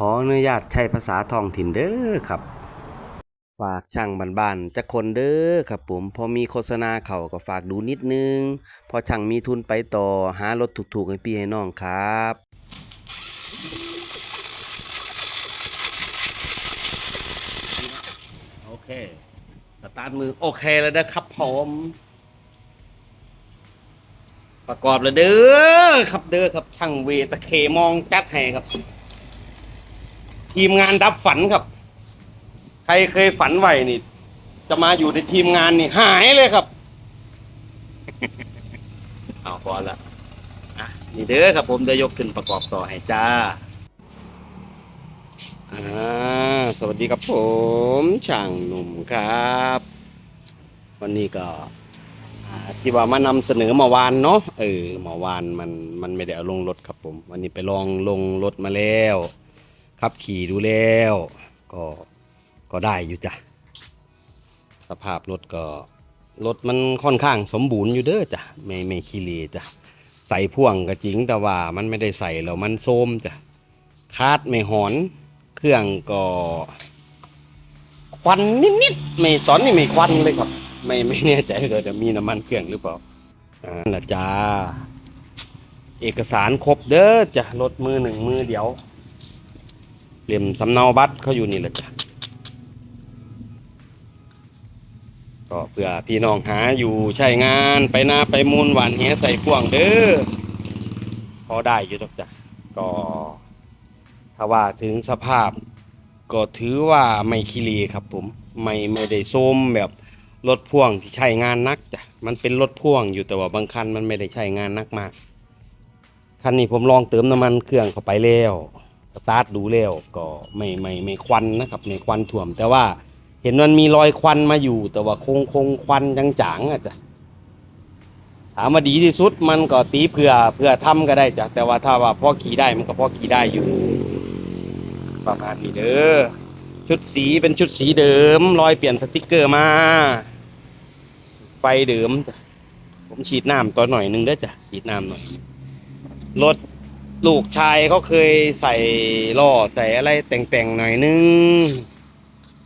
ขออนุญาตใช้ภาษาท้องถิ่นเด้อครับ ฝากช่างบ้านๆจะคนเด้อครับผม พอมีโฆษณาเขาก็ฝากดูนิดนึง พอช่างมีทุนไปต่อหารถถูกๆให้พี่ให้น้องครับโอเคสตาร์ทมือโอเคแล้วนะครับผมประกอบแล้วเด้อครับเด้อครับช่างเวตะเคมองจัดให้ครับ ทีมงานดับฝันครับ ใครเคยฝันไว้นี่ จะมาอยู่ในทีมงานนี่หายเลยครับ เอาพอละอะนี่เด้อครับผมจะยกขึ้นประกอบต่อให้จ้าอ่าสวัสดีครับผมช่างหนุ่มครับ วันนี้ก็อ่าที่ว่ามานำเสนอเมื่อวานเนาะเออเมื่อวานมันมันไม่ได้เอาลงรถครับผม วันนี้ไปลองลงรถมาแล้ว ขับขี่ดูแล้ว ก็ก็ได้อยู่จ้ะ สภาพรถก็รถมันค่อนข้างสมบูรณ์อยู่เด้อจ้ะไม่ไม่ขี้เลจ้ะใส่พ่วงก็จริงแต่ว่ามันไม่ได้ใส่แล้วมันโซมจ้ะคาดไม่หอนเครื่องก็ควันนิดๆไม่ตอนนี้ไม่ควันเลยครับ ไม่ไม่แน่ใจเลยจะมีน้ำมันเครื่องหรือเปล่าอ่านั่นละจ้าเอกสารครบเด้อจ้ะรถมือหนึ่งมือเดียว เหลี่ยมสำเนาบัตรเขาอยู่นี่แหละจ้ะก็เพื่อพี่น้องหาอยู่ใช้งานไปนาไปมูลหวานแหใส่พ่วงเด้อพอได้อยู่ตกจ้ะก็ถ้าว่าถึงสภาพ ก็ถือว่าไม่ขี้เลครับผมไม่ไม่ได้โซมแบบรถพ่วงที่ใช้งานนักจ้ะมันเป็นรถพ่วงอยู่แต่ว่าบางคันมันไม่ได้ใช้งานนักมากคันนี้ผมลองเติมน้ำมันเครื่องเข้าไปแล้ว สตาร์ทดูแล้วก็ไม่ไม่ไม่ควันนะครับไม่ควันถ่วม แต่ว่าเห็นมันมีรอยควันมาอยู่ แต่ว่าคงคงควันจางๆอะจ้ะถามว่าดีที่สุดมันก็ตีเผื่อเผื่อทำก็ได้จ้ะแต่ว่าถ้าว่าพ่อขี่ได้มันก็พ่อขี่ได้อยู่ ประมาณนี้เด้อชุดสีเป็นชุดสีเดิม รอยเปลี่ยนสติกเกอร์มา ไฟเดิมจ้ะผมฉีดน้ำตัวหน่อยนึงเด้อจ้ะฉีดน้ำหน่อยรถ ลูกชายเขาเคยใส่ล่อใส่อะไรแต่งๆหน่อยนึง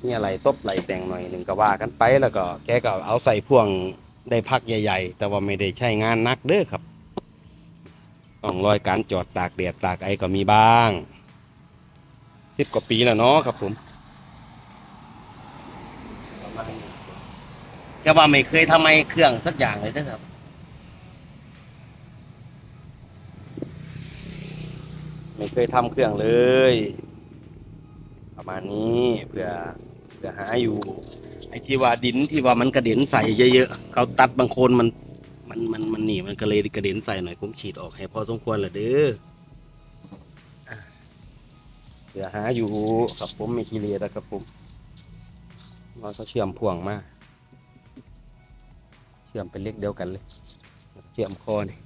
นี่อะไรตบไหลแต่งหน่อยหนึ่งก็ว่ากันไปแล้วก็แกก็เอาใส่พ่วงได้พักใหญ่ ๆ แต่ว่าไม่ได้ใช้งานนักเด้อครับต้องรอยการจอดตากแดดตากไอก็มีบ้างสิบกว่าปีแล้วเนาะครับผมจะว่าไม่เคยทำไมเครื่องสักอย่างเลยนะครับ ไม่เคยทำเครื่องเลย ประมาณนี้เพื่อเพื่อหาอยู่ ไอ้ที่ว่าดินที่ว่ามันกระเด็นใส่เยอะๆเขาตัดบางโคนมันมันมันมันหนีมันก็เลยกระเด็นใส่หน่อยผมฉีดออกให้พอสมควรแหละเด้อเพื่อหาอยู่ครับผมไม่กิเลสแล้วครับผมมันก็เชื่อมพ่วงมา เชื่อมเป็นเล็กเดียวกันเลยเสียมคอนี่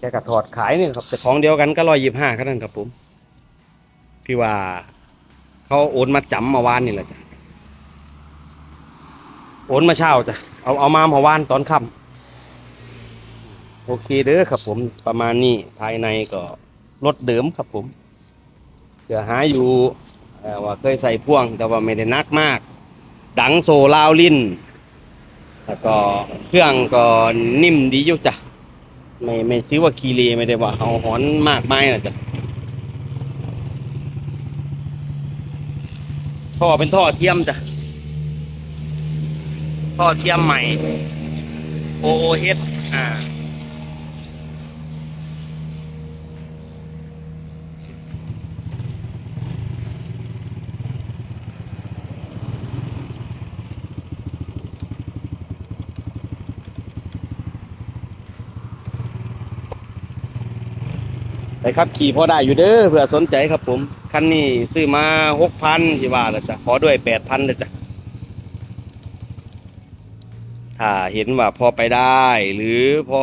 แกกระถอดขายเนี่ยครับแต่ของเดียวกันก็ร้อยยี่ห้าแค่นั้นครับผมพี่ว่า เขาโอนมาจำมาวานนี่แหละจ้ะโอนมาเช่าจ้ะเอาเอามาเมาวานตอนค่ำโอเคเด้อครับผมประมาณนี้ภายในก็รถเดิมครับผมเพื่อหาอยู่ว่าเคยใส่พ่วง แต่ว่าไม่ได้นักมาก ดังโซลาวลินแล้วก็เครื่องก็นิ่มดีอยู่จ้ะ ไม่ไม่ซื้อว่าคีรีไม่ได้ว่าเอาหอนมากไมายนะจ้ะท่อเป็นท่อเทียมจ้ะท่อเทียมใหม่ OOH อ่า ครับขี่พอได้อยู่เด้อเผื่อสนใจครับผม คันนี้ซื้อมาหกพันที่ว่าแล้วจ้ะขอด้วยแปดพันลยจ้ะถ้าเห็นว่าพอไปได้ หรือพอ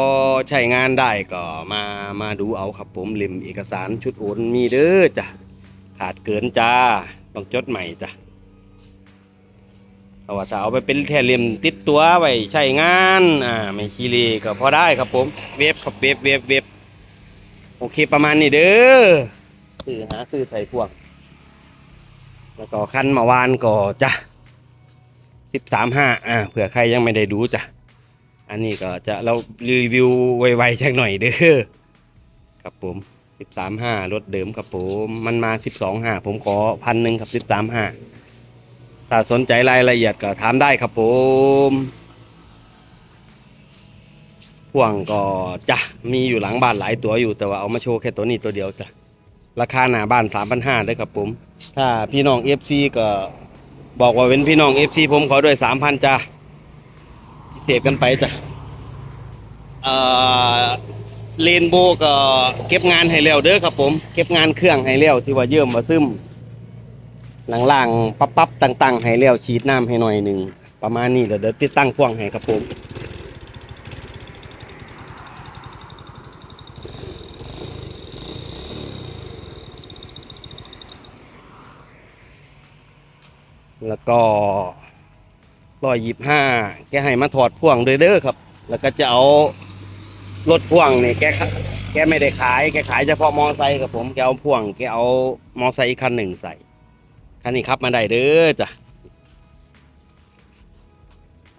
ใช้งานได้ก็มามาดูเอาครับผมเล่มเอกสารชุดโอนมีเด้อจ้ะขาดเกินจ้าต้องจดใหม่จ้ะเอาว่าถ้าเอาไปเป็นแค่เล่มติดตัวไว้ใช้งานอ่าไม่ขี้เลก็พอได้ครับผม เว็บครับเว็บเว็บเว็บ โอเคประมาณนี้เด้อซื้อหาซื้อใส่พวงแล้วก็คันเมาวานก็จ้ะสิบสามห้าอ่าเผื่อใครยังไม่ได้ดูจ้ะ อันนี้ก็จะเรารีวิวไวๆชักหน่อยเด้อครับผมสิบสามห้ารถเดิมครับผม มันมาสิบสองห้าผมขอพันหนึ่งครับสิบสามห้าถ้าสนใจรายละเอียดก็ถามได้ครับผม พ่วงก็จะมีอยู่หลังบ้านหลายตัวอยู่แต่ว่าเอามาโชว์แค่ตัวนี้ตัวเดียวจ้ะราคาหน้าบ้านสามพันห้าด้ครับผม ถ้าพี่น้องเอฟซีก็บอกว่าเป็นพี่น้องเอฟซีผมขอด้วยสามพันจ้ะพิเศษกันไปจ้ะเอ่อเลนโบก็เก็บงานให้แล้วเด้อครับผม เก็บงานเครื่องให้แล้วที่ว่าเยิ่มมาซึมล่างๆปั๊บปั๊บตั้งๆ ให้แล้วฉีดน้ำให้หน่อยหนึ่งประมาณนี้แล้วเดี๋ยวติดตั้งพ่วงให้ครับผม แล้วก็ร้อยยี่ห้าแกให้มาถอดพ่วงเด้อครับ แล้วก็จะเอารถพ่วงเนี่ยแกแกไม่ได้ขาย แกขายเฉพาะมอไซค์กับผม แกเอาพ่วง แกเอามอไซค์อีกคันหนึ่งใส่ คันนี้ครับมาได้เด้อจ้ะ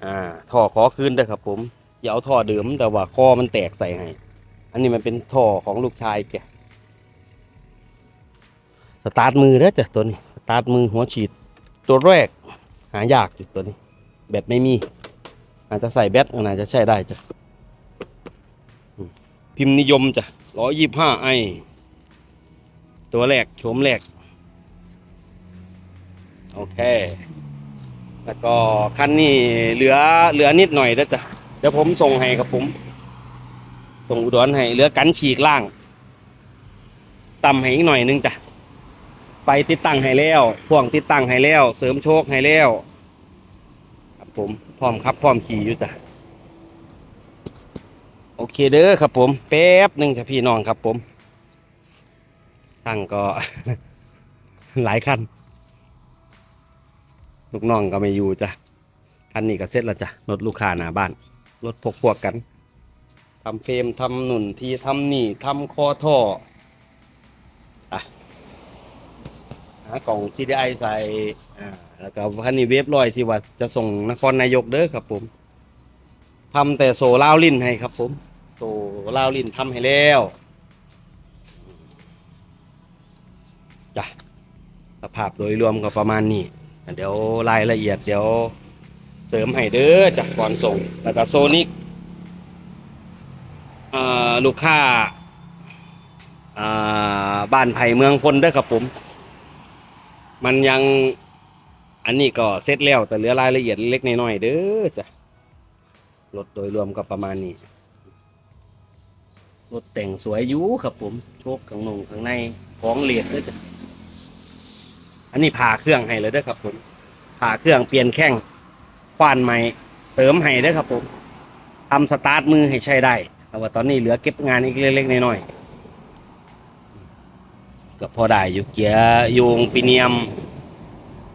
อ่าท่อขอคืนเด้อครับ ผม อย่าเอาท่อเดิมแต่ว่าคอมันแตกใส่ให้ อันนี้มันเป็นท่อของลูกชายแก สตาร์ทมือเด้อจ้ะตัวนี้ สตาร์ทมือหัวฉีด ตัวแรก หายากจุดตัวนี้ แบตไม่มี อาจจะใส่แบตอาจจะใช้ได้จ้ะพิมพ์นิยมจ้ะร้อยยี่ห้าไอตัวแรกโฉมแรก โอเค แล้วก็คันนี้เหลือเหลือนิดหน่อยแล้วจ้ะเดี๋ยวผมส่งให้ครับผมส่งอุดรให้เหลือกันฉีกล่างต่ำให้อีกหน่อยนึงจ้ะ ไฟติดตั้งให้แล้วพ่วงติดตั้งให้แล้ว เสริมโชคให้แล้ว ครับผมพร้อมครับพร้อมขี่อยู่จ้ะโอเคเด้อครับผมแป๊บหนึ่งจ้ะพี่น้องครับผมสั่งก็ หลายคันลูกน้องก็ไม่อยู่จ้ะคันนี้ก็เสร็จแล้วจ้ะรถลูกค้าหน้าบ้านรถพกพวกกันทำเฟรมทำหนุนที่ทำนี่ทำคอท่อ หากล่อง TDI ใส่อ่าแล้วก็คันนี้เวฟลอยที่ว่าจะส่งนครนายกเด้อครับผมทำแต่โซล่าวลินให้ครับ ผมโซล่าวลินทำให้แล้วจ้ะสภาพโดยรวมก็ประมาณนี้เดี๋ยวรายละเอียดเดี๋ยวเสริมให้เด้อจากก่อนส่งแล้วก็โซนิกลูกค้าบ้านไผ่เมืองพลเด้อครับผม มันยังอันนี้ก็เสร็จแล้วแต่เหลือรายละเอียดเล็กน้อยๆเด้อจ้ะรถโดยรวมก็ประมาณนี้รถแต่งสวยยู่ครับผมโชคข้างนงข้างในของเหลียดเด้อจ้ะอันนี้ผ่าเครื่องให้เลยเด้อครับผมผ่าเครื่องเปลี่ยนแข้งควานใหม่เสริมให้เด้อครับผมทำสตาร์ทมือให้ใช้ได้แต่ว่าตอนนี้เหลือเก็บงานอีกเล็กๆน้อยๆ ก็พอได้อยู่เกียร์โยงปีเนียม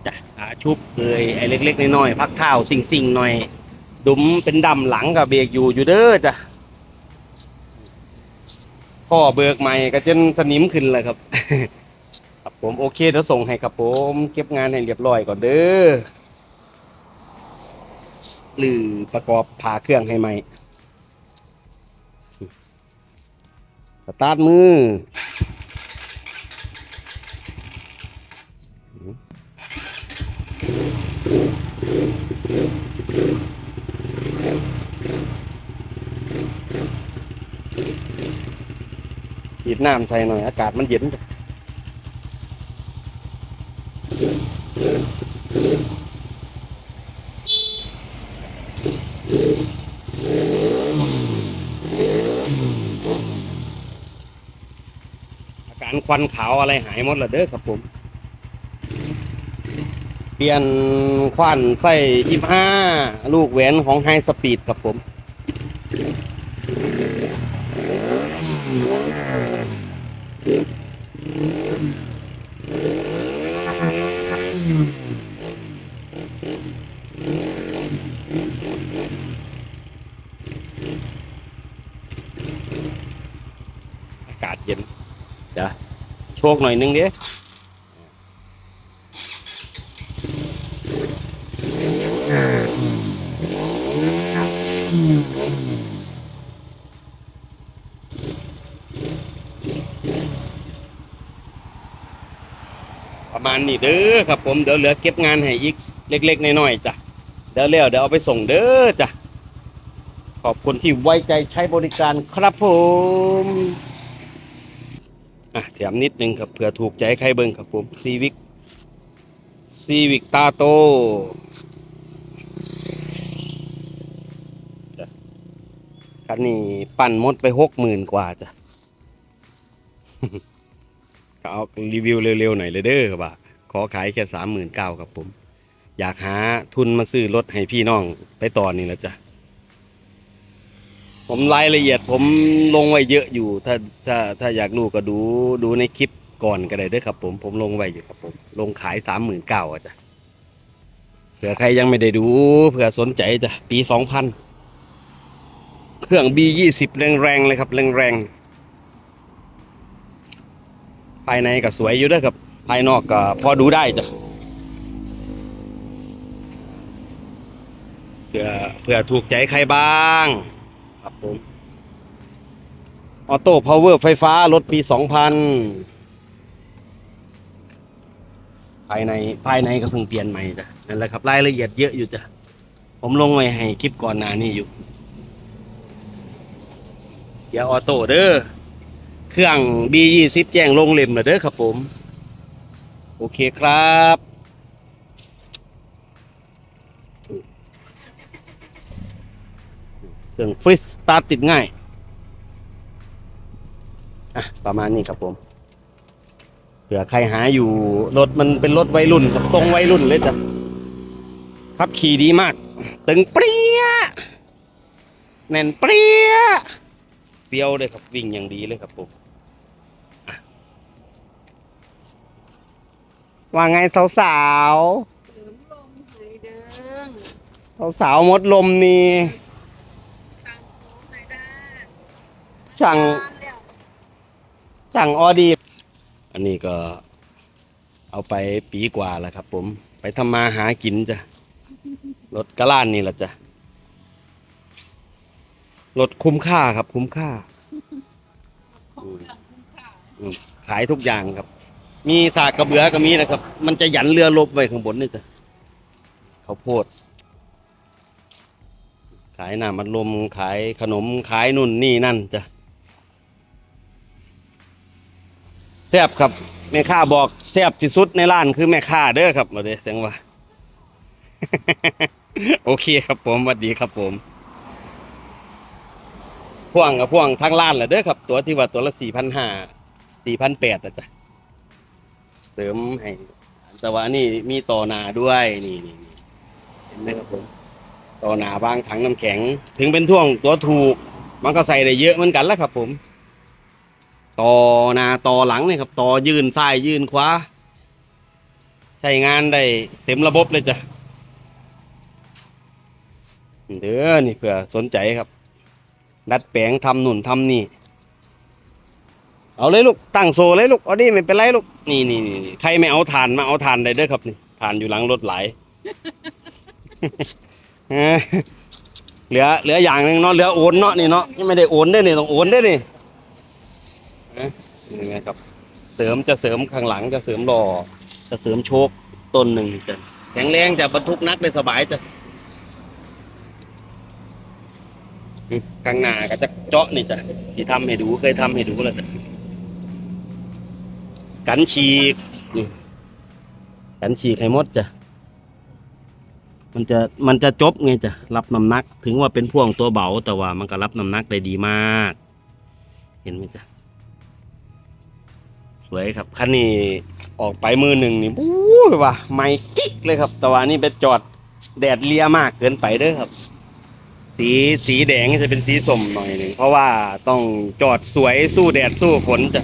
จ้ะอาชุบเอยไอ้เล็ก ๆน้อยๆพักเท้าสิ่งๆหน่อย ดุมเป็นดำหลังกับเบรกอยู่อยู่เด้อจ้ะพ่อเบิกใหม่ก็จนสนิมขึ้นเลยครับ ครับผมโอเคเดี๋ยวส่งให้ครับผมเก็บงานให้เรียบร้อยก่อนเด้อหรือประกอบผ่าเครื่องให้ใหม่สตาร์ทมือ ฉีดน้ำใส่หน่อย อากาศมันเย็นอาการควันขาวอะไรหายหมดแล้วเด้อครับผม ปลี่ยนควันใส่ยี่ห้าลูกแหวนของไฮสปีดครับผม อากาศเย็นเดี๋ยวโชคหน่อยนึงเด้ ประมาณนี้เด้อครับผมเดี๋ยวเหลือเก็บงานให้อีกเล็กๆน้อยๆจ้ะเดี๋ยวเร็วเดี๋ยวเอาไปส่งเด้อจ้ะขอบคุณที่ไว้ใจใช้บริการครับผมอะแถมนิดนึงครับเผื่อถูกใจใครเบิ่งครับผมซีวิกซีวิกตาโตคันนี้ปั่นหมดไปหกหมื่นกว่าจ้ะ ก็เอารีวิวเร็วๆหน่อยเลยเด้อครับว่าขอขายแค่สามหมื่นเก้าครับผม อยากหาทุนมาซื้อรถให้พี่น้องไปต่อนนี่แหละจ้ะผมรายละเอียดผมลงไว้เยอะอยู่ ถ้าถ้าถ้าอยากรู้ก็ดูดูในคลิปก่อนก็ได้เด้อครับ ผมผมลงไว้อยู่ครับ ผม ลงขายสามหมื่นเก้าอะจ้ะเผื่อใครยังไม่ได้ดูเผื่อสนใจจ้ะปีสองพันเครื่อง B ยี่สิบแรงๆเลยครับแรงๆ ภายในก็สวยอยู่ด้วยครับภายนอกก็พอดูได้จ้ะเพื่อเพื่อถูกใจใครบ้าง ครับผมออโต้พาวเวอร์ไฟฟ้ารถปี 2000 ภายในภายในก็เพิ่งเปลี่ยนใหม่จ้ะนั่นแหละครับรายละเอียดเยอะอยู่จ้ะผมลงไว้ให้คลิปก่อนหน้านี้อยู่เกียร์ออโต้เด้อ เครื่อง B20 แจ้งลงเล่มแล้วเด้อครับผม โอเคครับเครื่องฟรีสตาร์ทติดง่าย อะ ประมาณนี้ครับผมเผื่อใครหาอยู่รถมันเป็นรถวัยรุ่นครับทรงวัยรุ่นเลยจ้ะขับขี่ดีมาก ตึงเปรี้ยแน่นเปรี้ยเปรี้ยวเลยครับวิ่งอย่างดีเลยครับผม ว่าไงสาวสาวเสริมลมหายเดิงสาวสาวๆมดลมนี่ทางโค้งหายได้ช่างนานแล้วช่างออดี อันนี้ก็เอาไปปีกว่าแล้วครับ ผม ไปทำมาหากินจ้ะรถกระล่านนี่แหละจ้ะรถคุ้มค่าครับ คุ้มค่าของเครื่องคุ้มค่าอืมขายทุกอย่างครับ มีสากกระเบือก็มีนะครับ มันจะหยันเรือลบไว้ข้างบนนี่จ้ะข้าวโพด ขายน้ำมันลมขายขนมขายนุ่นนี่นั่นจ้ะแซ่บครับแม่ค้าบอกแซ่บที่สุดในร้านคือแม่ค้าเด้อครับมาเด้อแสดงว่า โอเคครับผมสวัสดีครับผมพ่วงกับพ่วงทางร้านแหละเด้อครับ ตัวที่ว่าตัวละสี่พันห้าสี่พันแปดนะจ๊ะ เสริมให้แต่ว่านี่มีต่อนาด้วยนี่นี่เห็นไหมครับผมต่อนาบางถังน้ำแข็ง ถึงเป็นท่วงตัวถูก มันก็ใส่ได้เยอะเหมือนกันแล้วครับ ผม ต่อนาต่อหลังนี่ครับ ต่อยืนซ้ายยืนขวาใช้งานได้เต็มระบบเลยจ้ะเด้อนี่เผื่อสนใจครับ ดัดแปลงทำหนุนทำนี่ เอาเลยลูกตั้งโซเลยลูกเอาดิไม่เป็นไรลูกนี่นี่นี่นี่ใครไม่เอาถ่านมาเอาถ่านได้เด้อครับนี่ถ่านอยู่หลังรถไหลายเอ้ยเหลือเหลืออย่างหนึ่งเนาะเหลือโอนเนาะนี่เนาะนี่ไม่ได้โอนได้นี่ต้องโอนได้นี่เอ้ยนี่ไงครับ เสริมจะเสริมข้างหลังจะเสริมล้อจะเสริมโชคต้นหนึ่งจะแข็งแรงจะบรรทุกนักได้สบายจะนี่ข้างหน้าก็จะเจาะนี่จ้ะที่ทำให้ดูเคยทำให้ดูแล้วจ้ะ กันฉีกนี่กันฉีกให้หมดจ้ะมันจะมันจะจบไงจ้ะรับน้ำหนัก ถึงว่าเป็นพ่วงตัวเบาแต่ว่ามันก็รับน้ำหนักได้ดีมาก เห็นไหมจ้ะสวยครับคันนี้ออกไปมือหนึ่งนี่บู๊ว่ะไม่กิ๊กเลยครับ แต่ว่านี่ไปจอดแดดเลียมากเกินไปเด้อครับ สีสีแดงจะเป็นสีสมหน่อยหนึ่งเพราะว่าต้องจอดสวยสู้แดดสู้ฝนจ้ะ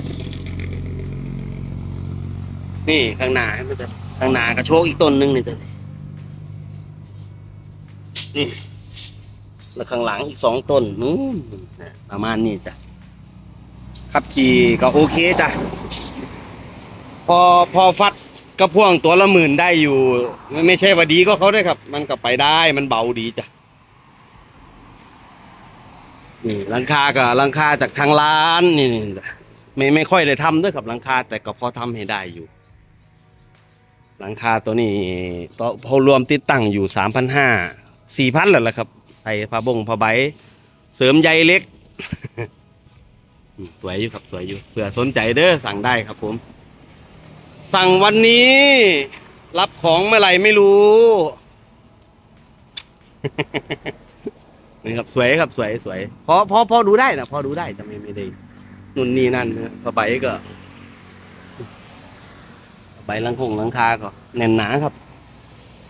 นี่ข้างหน้าเห็นจะข้างหน้ากระโชกอีกต้นหนึงนี่จ้ะนี่แล้วข้างหลังอีกสองต้นนู้นประมาณนี้จ้ะขับขี่ก็โอเคจ้ะพอพอฟัดกระพ่วงตัวละหมื่นได้อยู่ ไม่ไม่ใช่ว่าดีก็เขาได้ครับ มันก็ไปได้มันเบาดีจ้ะนี่ลังคากับลังคาจากทางร้านนี่ไม่ไม่ค่อยเลยทำด้วยกับลังคาแต่ก็พอทำให้ได้อยู่ หลังคาตัวนี้ต่อพอรวมติดตั้งอยู่สามพันห้าสี่พันแล้วล่ะครับไอ้ผ้าบงผ้าใบ เสริมใยเล็ก สวยอยู่ครับสวยอยู่เผื่อสนใจเด้อสั่งได้ครับผม สั่งวันนี้ รับของเมื่อไหร่ไม่รู้ นี่ครับสวยครับสวยสวยพอพอพอดูได้นะพอดูได้จะไม่ไม่ได้นุ่นนี่นั่นนะผ้าใบก็ ใบลังคงลังคาก็แน่นหนาครับ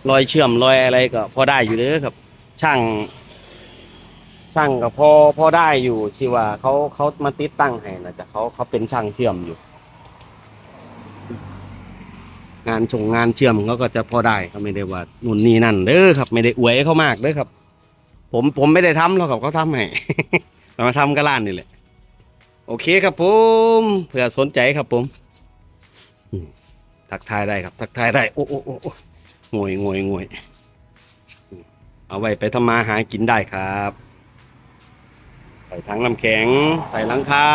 รอยเชื่อมรอยอะไรก็พอได้อยู่เด้อครับ ช่าง ช่างก็พอพอได้อยู่ที่ว่าเขาเขามาติดตั้งให้นะจ๊ะเขาเขาเป็นช่างเชื่อมอยู่ งานชงงานเชื่อมเขาก็จะพอได้เขาไม่ได้ว่านุ่นนี่นั่นเด้อครับ ไม่ได้อวยเขามากเด้อครับ ผมผมไม่ได้ทำหรอกครับเขาทำให้เรามาทำกับร้านนี่แหละโอเคครับผมเผื่อสนใจครับผมอืม ทักทายได้ครับ ทักทายได้โอ้โอ้โอ้งวยงวยงวยเอาไว้ไปทำมาหากินได้ครับใส่ถังน้ำแข็ง ใส่หลังคา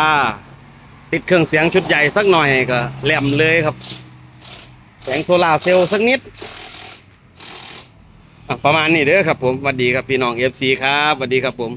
ติดเครื่องเสียงชุดใหญ่สักหน่อยก็แหลมเลยครับ แสงโซลาเซลล์สักนิดอะประมาณนี้เด้อครับผมสวัสดีครับพี่น้องเอฟซีครับสวัสดีครับผม